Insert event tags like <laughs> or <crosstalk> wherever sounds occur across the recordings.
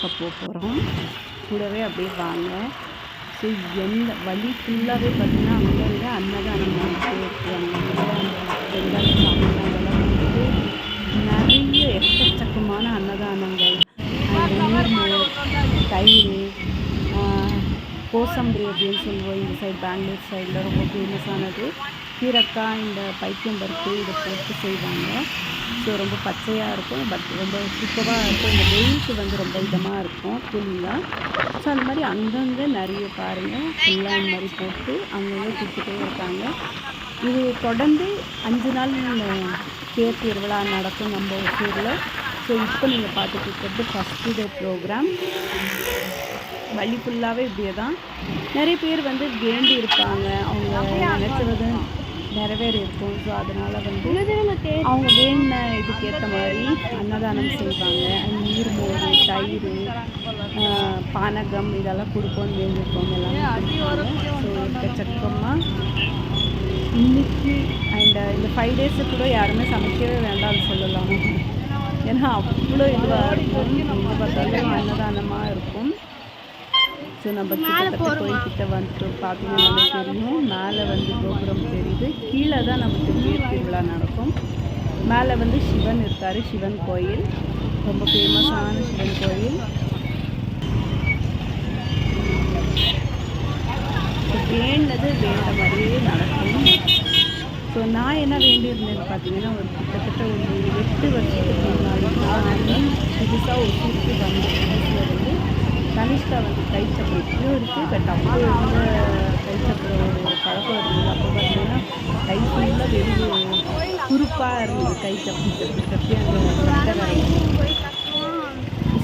பார்க்க போக போகிறோம் கூடவே அப்படியே வாங்க. ஸோ எந்த வழி ஃபுல்லாகவே பார்த்திங்கன்னா அங்கங்கே அன்னதானம் பண்ணிட்டே இருக்காங்க. வந்துட்டு நிறைய எக்கச்சக்கமான அன்னதானங்கள். தயிர் கோசம்பரி அப்படின்னு சொல்லுவோம். இந்த சைடு பெங்களூர் சைடில் ரொம்ப ஃபேமஸானது கீரக்காய் இந்த பைத்தியம் பருப்பு இதை போட்டு செய்வாங்க. ஸோ ரொம்ப பச்சையாக இருக்கும். பட் ரொம்ப சூப்பராக இருக்கும். இந்த வெயிலுக்கு வந்து ரொம்ப இதமாக இருக்கும். கூலிங்காக ஸோ அந்த மாதிரி அங்கங்கே நிறைய பாருங்கள் ஃபுல்லாக இந்த மாதிரி போட்டு அங்கங்கே கொடுத்துட்டே இருக்காங்க. இது தொடர்ந்து அஞ்சு நாள் இந்த தேர் திருவிழா நடக்கும் நம்ம ஊரில். ஸோ இப்போ நீங்கள் பார்த்துட்டு இருக்கிறது ஃபஸ்ட்டு டே ப்ரோக்ராம் வழி ஃபுல்லாகவே இப்படியே தான் நிறைய பேர் வந்து வேண்டி இருப்பாங்க அவங்க நினச்சது நிறைவேறி இருக்கும் ஸோ அதனால் வந்து அவங்க வேண்டின இதுக்கு ஏற்ற மாதிரி அன்னதானம் செய்வாங்க. நீர்மோர் தயிர் ஆஹ், பானகம் இதெல்லாம் கொடுப்போம்னு வேண்டியிருக்கோம் எல்லாமே ஸோ எக்கச்சக்கமாக இன்னைக்கு அண்ட் இந்த ஃபைவ் டேஸு கூட யாருமே சமைக்கவே வேண்டாம்னு சொல்லலாம். ஏன்னா அவ்வளோ இதுவாக இருக்கும். பார்த்தாலும் அன்னதானமாக இருக்கும். ஸோ நம்ம கிட்டத்தட்ட கோயில்கிட்ட வந்துட்டு பார்த்தீங்கன்னா தெரியும். மேலே வந்து கோபுரம் தெரியுது. கீழே தான் நமக்கு தேர் திருவிழா நடக்கும். மேலே வந்து சிவன் இருக்கார். சிவன் கோயில். ரொம்ப ஃபேமஸான சிவன் கோயில். வேண்டது வேண்ட மாதிரியே நடக்கும். ஸோ நான் என்ன வேண்டியிருந்தேன்னு பார்த்தீங்கன்னா ஒரு கிட்டத்தட்ட ஒரு எட்டு வருஷத்துக்கு முன்னாடி நான் புதுசாக ஒரு சுற்றி வந்த புதுசில் வந்து கை சப்பரம் இப்பயும் இருக்குது பட் அப்போ இருந்த கை சப்பரம் ஒரு பழக்கம் இருந்தது. அப்போ பார்த்தீங்கன்னா கை ஃபுல்லாக வெறும் குறுப்பாக இருந்தது கை சப்பு சப்பி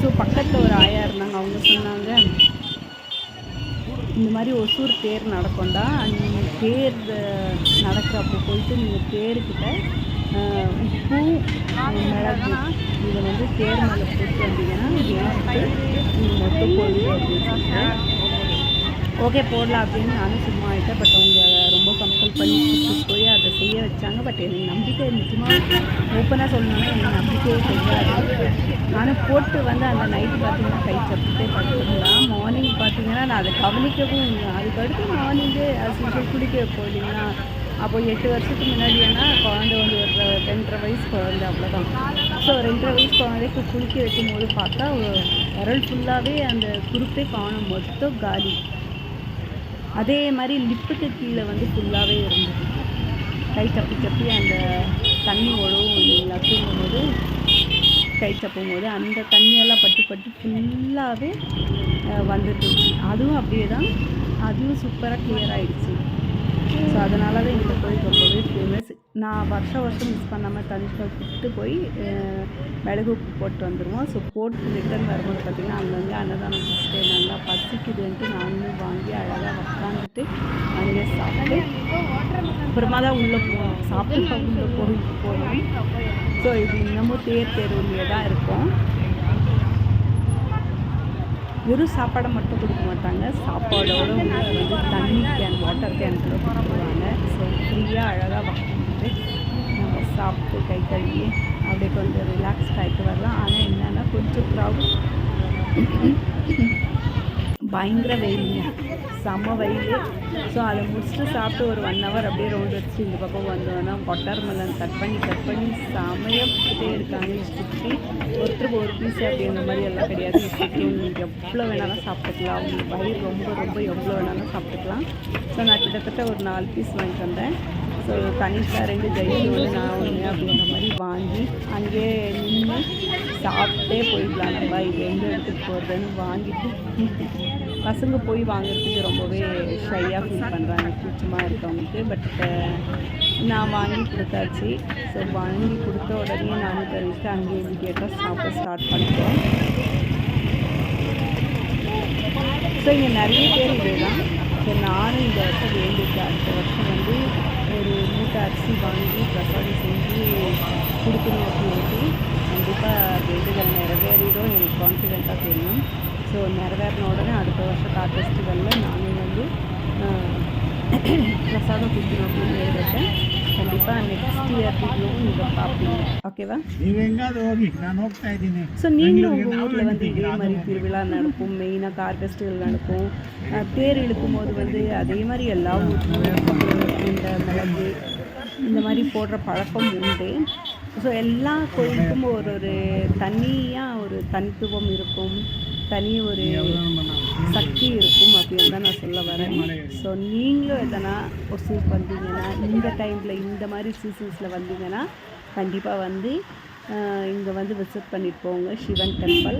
ஸோ பக்கத்தில் ஒரு ஆயா இருந்தாங்க. அவங்க சொன்னாங்க இந்த மாதிரி ஒசூர் தேர் நடக்கும்டா. அந்த தேர் அஹ், நடக்கிறப்போ போயிட்டு நீங்கள் தேர்கிட்ட உப்பு மிளகு இதை வந்து தேர்மலை போட்டு வந்தீங்கன்னா போடுங்க அப்படின்னு ஓகே போடலாம் அப்படின்னு நானும் சும்மா ஆகிட்டேன் பட் அவங்க ரொம்ப கம்பல் பண்ணி போய் அதை செய்ய வச்சாங்க. பட் எனக்கு நம்பிக்கை நிச்சயமாக ஓப்பனாக சொல்லணும்னா எனக்கு நம்பிக்கையே செய்யாது நானும் போட்டு வந்து அந்த நைட்டு பார்த்தீங்கன்னா கை தப்பிட்டே படுத்துருந்தான் மார்னிங் பார்த்தீங்கன்னா நான் அதை கவனிக்கவும் அதுக்கு அதுக்கடுத்து மார்னிங்கே அது குளிக்க வைப்போம் அப்போ எட்டு வருஷத்துக்கு முன்னாடினா குழந்தை வந்து ஒரு ரெண்டரை வயசு குழந்தை அவ்வளோதான் ஸோ ரெண்டரை வயசு குழந்தைக்கு குளிக்க வைக்கும் போது பார்த்தா விரல் ஃபுல்லாகவே அந்த குருப்பே காணும் மொத்தம் காலி. அதே மாதிரி லிப்புக்கு கீழே வந்து ஃபுல்லாகவே இருந்தது. கை தப்பி தப்பி அந்த தண்ணி ஒழுவும் இல்லைங்களா? தூங்கும்போது கை தப்பும் போது அந்த தண்ணியெல்லாம் பட்டு பட்டு ஃபுல்லாகவே வந்துட்டு அதுவும் அப்படியே தான் அதுவும் சூப்பராக கிளியர் ஆகிடுச்சு ஸோ அதனால தான் இந்த கோயில் ரொம்பவே ஃபேமஸ் நான் வருஷம் வருஷம் மிஸ் பண்ணாமல் தனிஷ்கா கூப்பிட்டு போய் மிளகு உப்பு போட்டு வந்துடுவோம் ஸோ போட்டு ரிட்டர்ன் வரும்போது பார்த்திங்கன்னா அங்கங்கே அன்னதானம் கொடுத்துட்டு நல்லா பசிக்குதுன்ட்டு நானும் வாங்கி அழகாக உட்காந்துட்டு அங்கே சாப்பிட்டு அப்புறமா தான் உள்ளே போவோம் சாப்பிட்டு உள்ளே போய் போவோம் ஸோ இது இன்னமும் தேர் தெருவிலே தான் இருக்கும். வெறும் சாப்பாடை மட்டும் கொடுக்க மாட்டாங்க. சாப்பாடோட உள்ள வந்து தண்ணி கேன் வாட்டர் கேன் கூட கொடுத்துருவாங்க. ஸோ ஃப்ரீயாக அழகாக வாங்கிட்டு நம்ம சாப்பிட்டு கை கழுவி அப்படியே கொஞ்சம் ரிலாக்ஸ் ஆகிட்டு வரலாம். ஆனால் என்னென்னா கொஞ்சம் க்ரௌட் பயங்கர வெயிலுங்க. செம்ம வெயில். ஸோ அதை முடிச்சுட்டு சாப்பிட்டு ஒரு ஒன் ஹவர் அப்படியே ரோடு அடிச்சு இந்த பக்கம் வந்தோன்னா கொட்டார் மல்லன் கட் பண்ணி கட் பண்ணி செமையப்பட்டே இருக்காங்க சுற்றி ஒருத்தருக்கு ஒரு பீஸ் அப்படிங்கிற மாதிரி எல்லாம் கிடையாது. சுற்றி உங்களுக்கு எவ்வளோ வேணாலும் சாப்பிட்டுக்கலாம். உங்களுக்கு வயிறு ரொம்ப ரொம்ப எவ்வளோ வேணாலும் சாப்பிட்டுக்கலாம். ஸோ நான் கிட்டத்தட்ட ஒரு நாலு பீஸ் வாங்கிட்டு வந்தேன். ஸோ தனிஷா ரெண்டு ஜெயிலோடு நான் ஒன்று அப்படின்ற மாதிரி வாங்கி அங்கேயே நின்று சாப்பிட்டே போயிடலாம். நம்ம இது எங்கே எடுத்துகிட்டு போகிறதுன்னு வாங்கிட்டு பசங்க போய் வாங்குறதுக்கு ரொம்பவே ஷையாக ஃபீல் பண்ணுறாங்க கூச்சமாக இருக்கவங்களுக்கு. பட் நான் வாங்கி கொடுத்தாச்சு. ஸோ வாங்கி கொடுத்த உடனே நானும் தெரிஞ்சுட்டு அங்கேயே கேட்டால் சாப்பிட ஸ்டார்ட் பண்ணிட்டோம். ஸோ இங்கே நிறைய பேர் இதே தான் ஸோ நானும் இந்த வருஷம் வேண்டியிருக்கேன் அடுத்த வருஷம் வந்து ஒரு மூட்டை அரிசி வாங்கி பிரசாதம் செஞ்சு கொடுக்கணும் அப்படின்ட்டு கண்டிப்பாக வேண்டுதல் நிறைவேறிடும். எனக்கு கான்ஃபிடெண்ட்டாக தெரியும். ஸோ நிறவேறின உடனே அடுத்த வருஷம் கார் ஃபெஸ்டிவலில் நானே வந்து பிரசாதம் கொடுக்கணும் அப்படின்னு எழுதிட்டேன் கண்டிப்பாக ನೆಕ್ಸ್ಟ್ இயர் ನೀವು ಪಾಪಿ ಓಕೆವಾ ನೀವು ஸோ நீங்களும் உங்கள் ஊரில் வந்து இதே மாதிரி திருவிழா நடக்கும் மெயினாக கார் ஃபெஸ்டிவல் நடக்கும். தேர் இழுக்கும் போது வந்து அதே மாதிரி எல்லா ஊர்லேயும் இந்த மிளகு இந்த மாதிரி போடுற பழக்கம் உண்டு. ஸோ எல்லா கோயிலுக்கும் ஒரு ஒரு தனியாக ஒரு தனித்துவம் இருக்கும். தனி ஒரு சக்தி இருக்கும் அப்படின்னு தான் நான் சொல்ல வரேன். ஸோ நீங்களும் எதனா ஒசூர் வந்தீங்கன்னா இந்த டைமில் இந்த மாதிரி சீசன்ஸில் வந்தீங்கன்னா கண்டிப்பாக வந்து இங்கே வந்து விசிட் பண்ணிட்டு போங்க. சிவன் டெம்பிள்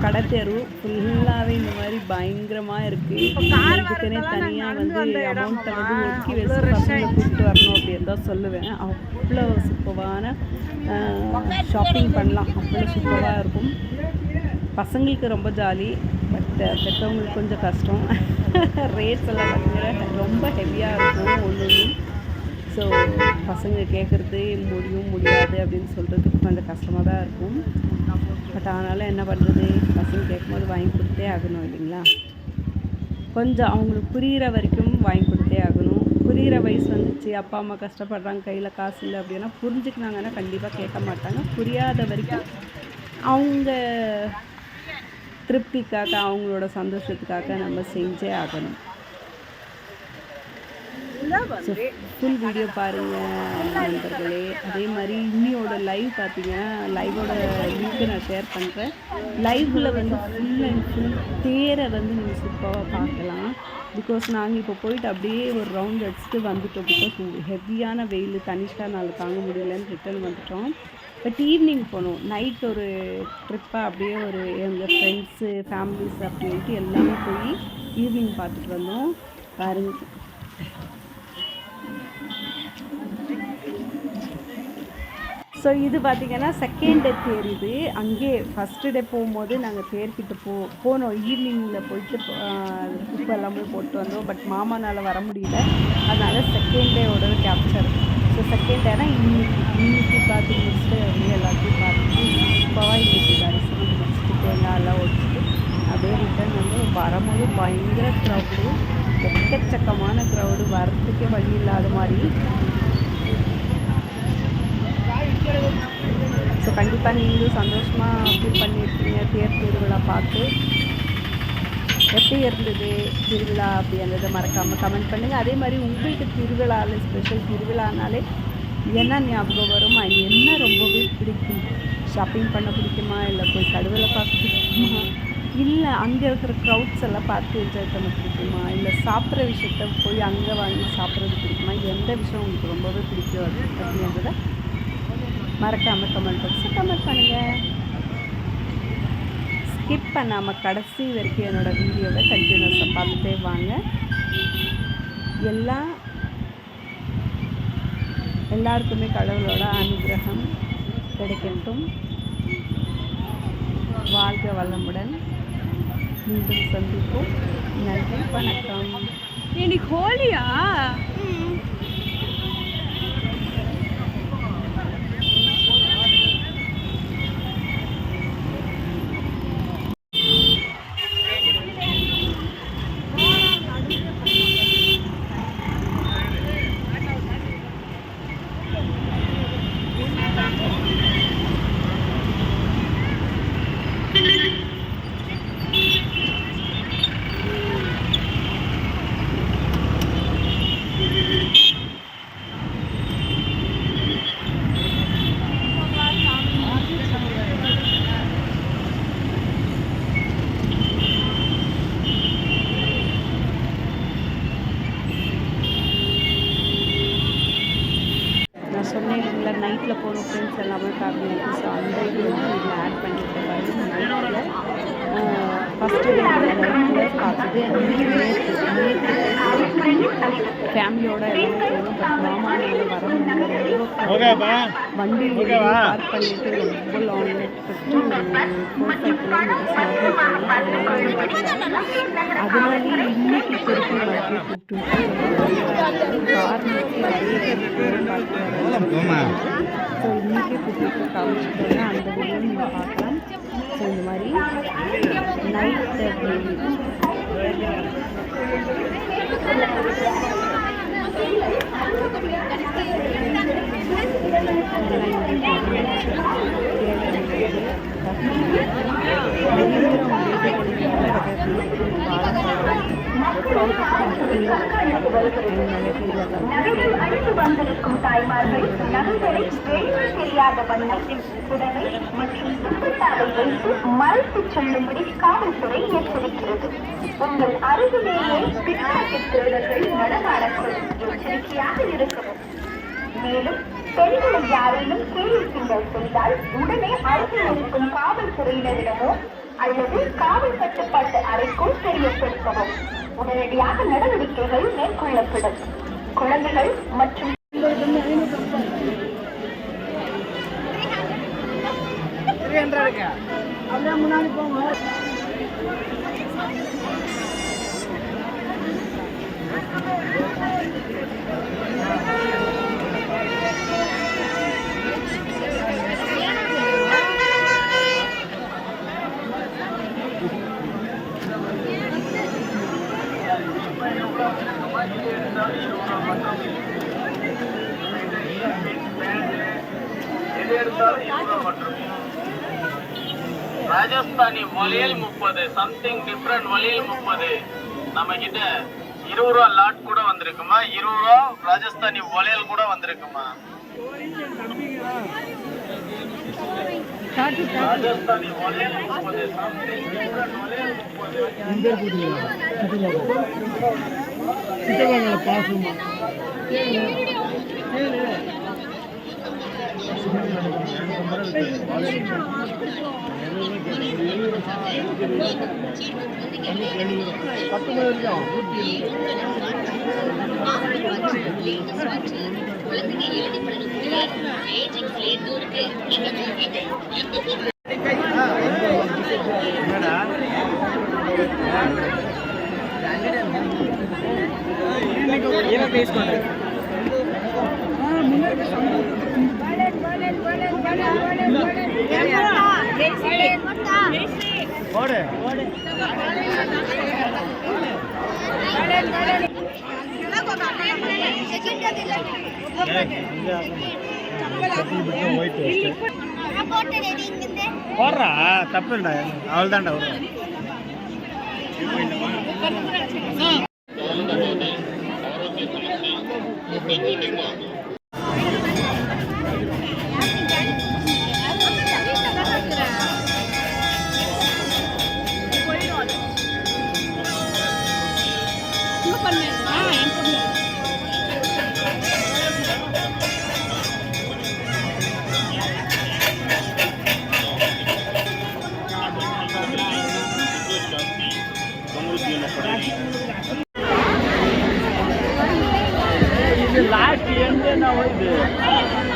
ஸோ கடத்தெரு ஃபுல்லாகவே இந்த மாதிரி பயங்கரமாக இருக்குது இதுக்குன்னே தனியாக வந்து அமௌண்ட்டை வந்து ஒதுக்கி வச்சு பசங்களை கூப்பிட்டு வரணும் அப்படின்னு தான் சொல்லுவேன். அவ்வளோ சூப்பரான ஷாப்பிங் பண்ணலாம். அவ்வளோ சூப்பராக இருக்கும். பசங்களுக்கு ரொம்ப ஜாலி பட் பெற்றவங்களுக்கு கொஞ்சம் கஷ்டம். <laughs> ரேட்ஸ் எல்லாம் பார்த்தீங்கன்னா ரொம்ப ஹெவியாக இருக்கும் ஒன்று ஸோ பசங்க கேட்குறது முடியும் முடியாது அப்படின்னு சொல்கிறதுக்கு கொஞ்சம் கஷ்டமாக தான் இருக்கும். பட் ஆனாலும் என்ன பண்ணுறது? பசங்க கேட்கும்போது வாங்கி கொடுத்தே ஆகணும் இல்லைங்களா? கொஞ்சம் அவங்களுக்கு புரிகிற வரைக்கும் வாங்கி கொடுத்தே ஆகணும். புரிகிற வயசு வந்துச்சு அப்பா அம்மா கஷ்டப்படுறாங்க கையில் காசு இல்லை அப்படின்னா புரிஞ்சுக்கினாங்கன்னா கண்டிப்பாக கேட்க மாட்டாங்க. புரியாத வரைக்கும் அவங்க திருப்திக்காக அவங்களோட சந்தோஷத்துக்காக நம்ம செஞ்சே ஆகணும். ஸோ ஃபுல் வீடியோ பாருங்கள் நண்பர்களே. அதே மாதிரி இன்னியோட லைவ் பார்த்தீங்கன்னா லைவோட லிங்க்கு நான் ஷேர் பண்ணுறேன் லைவில் வந்து ஃபுல் அண்ட் ஃபுல் தேரை வந்து நீங்கள் சூப்பராக பார்க்கலாம். பிகாஸ் நாங்கள் இப்போ போயிட்டு அப்படியே ஒரு ரவுண்ட் அடிச்சுட்டு வந்துட்டோம். பிகாஸ் ஹெவியான வெயில் தனிஷ்கானால தாங்க முடியலன்னு ரிட்டர்ன் வந்துட்டோம். பட் ஈவினிங் போனோம். நைட் ஒரு ட்ரிப்பாக அப்படியே ஒரு எங்கள் ஃப்ரெண்ட்ஸு ஃபேமிலிஸ் அப்படின்ட்டு எல்லாமே போய் ஈவினிங் பார்த்துட்டு வந்தோம். பாருங்க. ஸோ இது பார்த்திங்கன்னா செகண்ட் டே தேர் இது அங்கே ஃபஸ்ட்டு டே போகும்போது நாங்கள் தேர்கிட்ட போ போனோம் ஈவினிங்கில் போயிட்டு குப்பை எல்லாமே போட்டு வந்தோம். பட் மாமானால் வர முடியல. அதனால் செகண்ட் டேவோட கேப்சர் ஸோ செகண்ட் டேனா இன்னைக்கு இன்னைக்கு பார்த்து முடிச்சுட்டு அப்படியே எல்லாத்தையும் பார்த்துட்டு இப்போவா இன்னைக்கு தரிசனம் முடிச்சுட்டு தேங்காய் எல்லாம் ஒடிச்சிட்டு அப்படியே ரிட்டர்ன் வந்து வரும்போது பயங்கர க்ரௌடு எக்கச்சக்கமான க்ரௌடு வரத்துக்கே வழி இல்லாத மாதிரி. ஸோ கண்டிப்பாக நீங்களும் சந்தோஷமாக ஃபீல் பண்ணியிருக்கீங்க தேர் திருவிழா பார்த்து. எப்படி இருந்தது திருவிழா அப்படின்றத மறக்காமல் கமெண்ட் பண்ணுங்கள் அதே மாதிரி உங்களுக்கு திருவிழாவில் ஸ்பெஷல் திருவிழானாலே என்ன ஞாபகம் வரும்? அது என்ன ரொம்பவே பிடிக்கும்? ஷாப்பிங் பண்ண பிடிக்குமா? இல்லை போய் கடுவில் பார்க்க பிடிக்குமா? இல்லை அங்கே இருக்கிற க்ரௌட்ஸ் எல்லாம் பார்த்து என்ஜாய் பண்ண பிடிக்குமா? இல்லை சாப்பிட்ற விஷயத்த போய் அங்கே வாங்கி சாப்பிட்றது பிடிக்குமா? எந்த விஷயம் உங்களுக்கு ரொம்பவே பிடிக்கும் அது அப்படின்றத மறக்காமல் கமெண்ட் பாக்ஸில் கமெண்ட் பண்ணுங்கள் ஸ்கிப் பண்ணாமல் கடைசி வரைக்கும் என்னோடய வீடியோவை கண்டினியூஸாக பார்த்துட்டே வாங்க. எல்லா எல்லாருக்குமே கடவுளோட அனுகிரகம் கிடைக்கட்டும். வாழ்க வளமுடன். மீண்டும் சந்திப்போம். நன்றி வணக்கம். இன்னைக்கு ஹோலியா நான் சொன்னேன் இல்லை நைட்டில் போன ஃப்ரெண்ட்ஸ் எல்லாமே ஃபேமிலி ஸோ அந்த இது வந்து இதில் ஆட் பண்ணியிருக்கேன் நைட்டில் ஃபஸ்ட்டு டே பார்த்தது ஃபேமிலியோட எல்லாமே போனோம் பட் மாமானால வர முடியல ஓகேப்பா வண்டி பார்க் பண்ணிட்டு ரொம்ப லாங் அதனால இன்னைக்கு திருப்பி கூப்பிட்டு கார் ஸோ இன்றைக்கே கூப்பிட்டு அந்த வீடியோ நீங்கள் பார்க்கலாம். ஸோ இந்த மாதிரி நைட் வந்திருக்கும் தாய்மார்கள் நகைகளை வெளியில் தெரியாத வண்ணத்தில் மற்றும் துப்பட்டாவை வைத்து மறைத்துச் செல்லும்படி காவல்துறை எச்சரிக்கிறது. உங்கள் அருகிலேயே பின்னாட்டு திருடர்கள் நடமாடக்கூடும் எச்சரிக்கையாக இருக்கவும் மேலும் பெண்களை யாரேனும் கேள்வி கிண்டல் செய்தால் உடனே அருகில் இருக்கும் காவல்துறையினரிடமோ அல்லது காவல் கட்டுப்பாட்டு அறைக்கும் தெரியப்படுத்தவும் உடனடியாக நடவடிக்கைகள் மேற்கொள்ளப்படும் குழந்தைகள் மற்றும் ராஜஸ்தானி வழியில் முப்பது. நம்ம கிட்ட இருபது ரூபா லாட் கூட வந்திருக்குமா? இருபது ரூபா ராஜஸ்தானி வளையல் கூட வந்திருக்குமா? ராஜஸ்தானி வளையல் முப்பது. சம்திங் டிஃப்ரெண்ட் வளையல் முப்பது போடுறா தப்பு இல்லை அவள் தான்டா வரும் இது லாஸ்ட் எங்க என்ன வருது பாதி